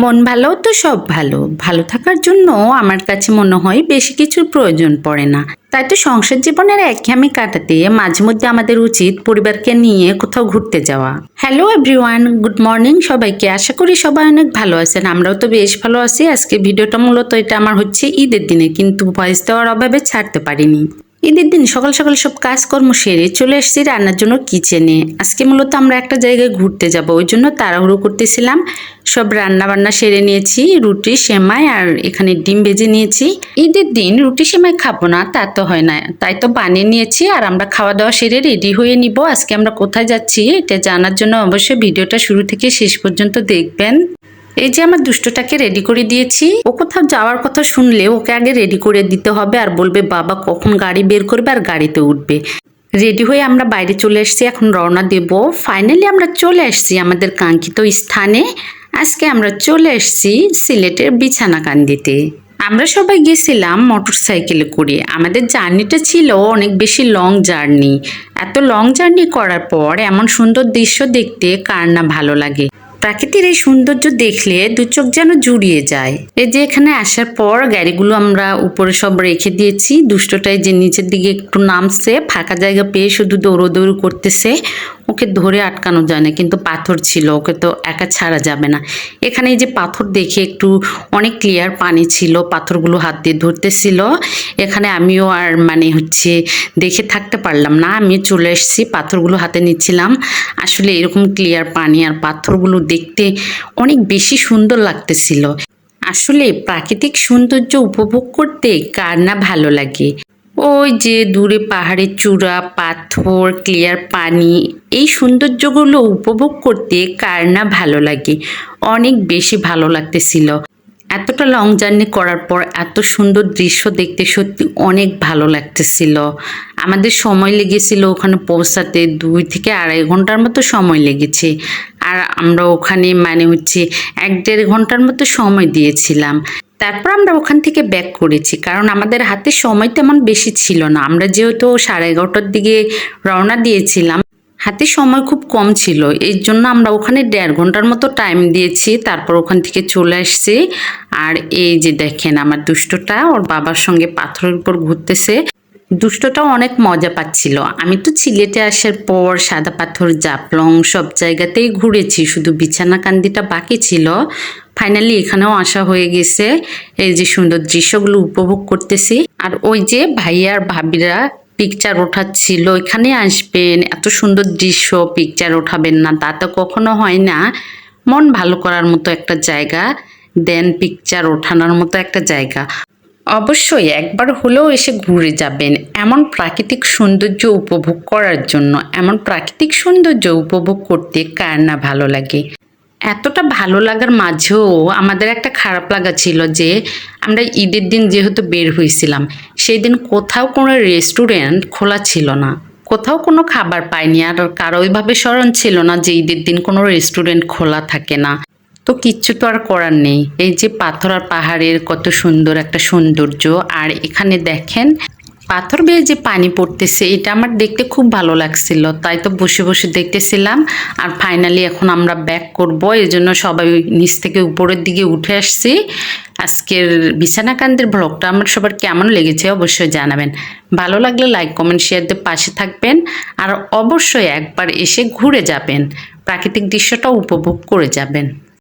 মন ভালো তো সব ভালো। ভালো থাকার জন্য আমার কাছে মনে হয় বেশি কিছুর প্রয়োজন পড়ে না। তাই তো সংসার জীবনের একঘেয়েমি কাটাতে মাঝে মধ্যে আমাদের উচিত পরিবারকে নিয়ে কোথাও ঘুরতে যাওয়া। হ্যালো এভরিওয়ান গুড মর্নিং সবাইকে। আশা করি সবাই অনেক ভালো আছেন। আমরাও তো বেশ ভালো আছি। আজকে ভিডিওটা মূলত এটা আমার হচ্ছে ঈদের দিনে, কিন্তু ভয়েস দেওয়ার অভাবে ছাড়তে পারিনি। ঈদের দিন সকাল সকাল সব কাজকর্ম সেরে চলে এসেছি রান্নার জন্য কিচেনে আজকে মূলত আমরা একটা জায়গায় ঘুরতে যাব, ওই জন্য তাড়াহুড়ো করতেছিলাম। সব রান্না বান্না সেরে নিয়েছি, রুটি, সেমাই আর এখানে ডিম ভেজে নিয়েছি। ঈদের দিন রুটি, সেমাই খাব না, তা তো হয় না। তাই তো বানিয়ে নিয়েছি আর আমরা খাওয়া দাওয়া সেরে রেডি হয়ে নিব। আজকে আমরা কোথায় যাচ্ছি এটা জানার জন্য অবশ্যই ভিডিওটা শুরু থেকে শেষ পর্যন্ত দেখবেন। এই যে আমার দুষ্টটাকে রেডি করে দিয়েছি, ও কোথাও যাওয়ার কথা শুনলে ওকে আগে রেডি করে দিতে হবে আর বলবে, বাবা, কখন গাড়ি বের করবে আর গাড়িতে উঠবে? রেডি হয়ে আমরা বাইরে চলে এসেছি, এখন রওনা দেব। ফাইনালি আমরা চলে এসেছি আমাদের কাঙ্ক্ষিত স্থানে। আজকে আমরা চলে এসেছি সিলেটের বিছানাকান্দিতে। আমরা সবাই গেছিলাম মোটর সাইকেলে করে। আমাদের জার্নিটা ছিল অনেক বেশি লং জার্নি এত লং জার্নি করার পর এমন সুন্দর দৃশ্য দেখতে কার না ভালো লাগে। প্রাকৃতির এই সৌন্দর্য দেখলে দু চোখ যেন জুড়িয়ে যায়। এই যে এখানে আসার পর গাড়িগুলো আমরা উপরে সব রেখে দিয়েছি। দুষ্টটাই যে নিচের দিকে একটু নামছে, ফাঁকা জায়গা পেয়ে শুধু দৌড়োদৌড়ি করতেছে। ওকে ধরে আটকানো যায় না, কিন্তু পাথর ছিল, ওকে তো একা ছাড়া যাবে না। এখানে যে পাথর দেখে একটু অনেক ক্লিয়ার পানি ছিল, পাথরগুলো হাত দিয়ে ধরতেছিল। এখানে আমিও আর মানে হচ্ছে দেখে থাকতে পারলাম না আমি চলে এসেছি, পাথরগুলো হাতে নিচ্ছিলাম। আসলে এরকম ক্লিয়ার পানি আর পাথরগুলো দেখতে অনেক বেশি সুন্দর লাগতেছিল। আসলে প্রাকৃতিক সৌন্দর্য উপভোগ করতে কার না ভালো লাগে? ওই যে দূরে পাহাড়ের চূড়া, পাথর ক্লিয়ার পানি, এই সৌন্দর্যগুলো উপভোগ করতে কার না ভালো লাগে? অনেক বেশি ভালো লাগতেছিল। এতটা লং জার্নি করার পর এত সুন্দর দৃশ্য দেখতে সত্যি অনেক ভালো লাগতেছিল। আমাদের সময় লেগেছিল ওখানে পৌঁছাতে দুই থেকে আড়াই ঘণ্টার মতো সময় লেগেছে। আর আমরা ওখানে মানে হচ্ছে এক দেড় ঘণ্টার মতো সময় দিয়েছিলাম। তারপর আমরা ওখান থেকে ব্যাক করেছি। কারণ আমাদের হাতে সময় তেমন বেশি ছিল না। আমরা যেহেতু সাড়ে এগারোটার দিকে রওনা দিয়েছিলাম হাতে সময় খুব কম ছিল। এই জন্য আমরা ওখানে দেড় ঘণ্টার মতো টাইম দিয়েছি। তারপর ওখান থেকে চলে আসছি। আর এই যে দেখেন, আমার দুষ্টটা ওর বাবার সঙ্গে পাথরের উপর ঘুরতেছে। দুষ্টটাও অনেক মজা পাচ্ছিল। আমি তো সিলেটে আসার পর সাদা পাথর জাপলং সব জায়গাতেই ঘুরেছি। শুধু বিছানাকান্দিটা বাকি ছিল। ফাইনালি এখানেও আসা হয়ে গেছে। এই যে সুন্দর দৃশ্যগুলো উপভোগ করতেছি। আর ওই যে ভাইয়ার ভাবিরা পিকচার ওঠাচ্ছিল, এখানে আসবেন, এত সুন্দর দৃশ্য পিকচার ওঠাবেন না, তা তো কখনো হয় না। মন ভালো করার মতো একটা জায়গা দেন পিকচার ওঠানোর মতো একটা জায়গা। অবশ্যই একবার হলেও এসে ঘুরে যাবেন, এমন প্রাকৃতিক সৌন্দর্য উপভোগ করার জন্য, এমন প্রাকৃতিক সৌন্দর্য উপভোগ করতে কার না ভালো লাগে। এতটা ভালো লাগার মাঝেও আমাদের একটা খারাপ লাগা ছিল যে আমরা ঈদের দিন যেহেতু বের হয়েছিলাম সেই দিন কোথাও কোনো রেস্টুরেন্ট খোলা ছিল না। কোথাও কোনো খাবার পাইনি আর কারও ওইভাবে স্মরণ ছিল না যে ঈদের দিন কোনো রেস্টুরেন্ট খোলা থাকে না। তো কিচ্ছু তো আর করার নেই। এই যে পাথর আর পাহাড়ের কত সুন্দর একটা সৌন্দর্য। আর এখানে দেখেন পাথর বেয়ে যে পানি পড়তেছে, এটা আমার দেখতে খুব ভালো লাগছিল। তাই তো বসে বসে দেখতেছিলাম। আর ফাইনালি এখন আমরা ব্যাক করব। এই জন্য সবাই নিচ থেকে উপরের দিকে উঠে আসছি। আজকের বিছানাকান্দের ব্লগটা আমার সবার কেমন লেগেছে অবশ্যই জানাবেন। ভালো লাগলে লাইক কমেন্ট শেয়ার দিয়ে পাশে থাকবেন। আর অবশ্যই একবার এসে ঘুরে যাবেন। প্রাকৃতিক দৃশ্যটা উপভোগ করে যাবেন।